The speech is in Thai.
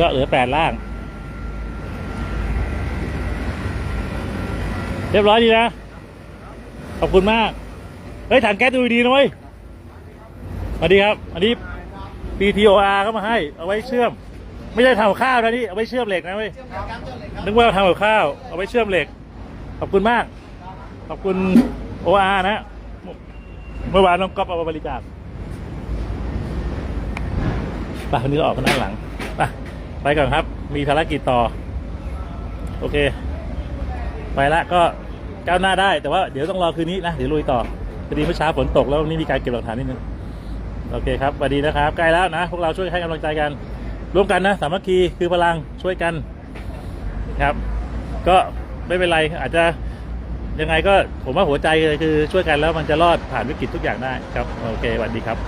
ก็เหลือแปดล่าง เรียบร้อยดีนะ ขอบคุณมาก เฮ้ยถังแก๊สดูดีนะเว้ยสวัสดีครับ อันนี้ PTOR เข้ามาให้ เอาไว้เชื่อม ไม่ใช่ทำกับข้าวนะนี่เอาไว้เชื่อมเหล็กนะเว้ยนึกว่าทำกับข้าว เอาไว้เชื่อมเหล็ก ขอบคุณมาก ขอบคุณ OR นะ เมื่อวานน้องก๊อฟเอามาบริจาคไปวันนี้เราออกกันด้านหลังไป ไปก่อนครับ มีภารกิจต่อ โอเค ไปละก็ก้าวหน้าได้แต่ว่าเดี๋ยวต้องรอคืนนี้นะ เดี๋ยวลุยต่อพอดีเมื่อเช้าฝนตกแล้ววันนี้มีการเก็บหลักฐานนิดนึงโอเคครับสวัสดีนะครับ ใกล้แล้วนะ พวกเราช่วยให้กำลังใจกัน ร่วมกันนะ สามัคคีคือพลังช่วยกันครับ ก็ไม่เป็นไรอาจจะยังไงก็ผมว่าหัวใจเลยคือช่วยกันแล้วมันจะรอดผ่านวิกฤตทุกอย่างได้ครับ โอเคสวัสดีครับ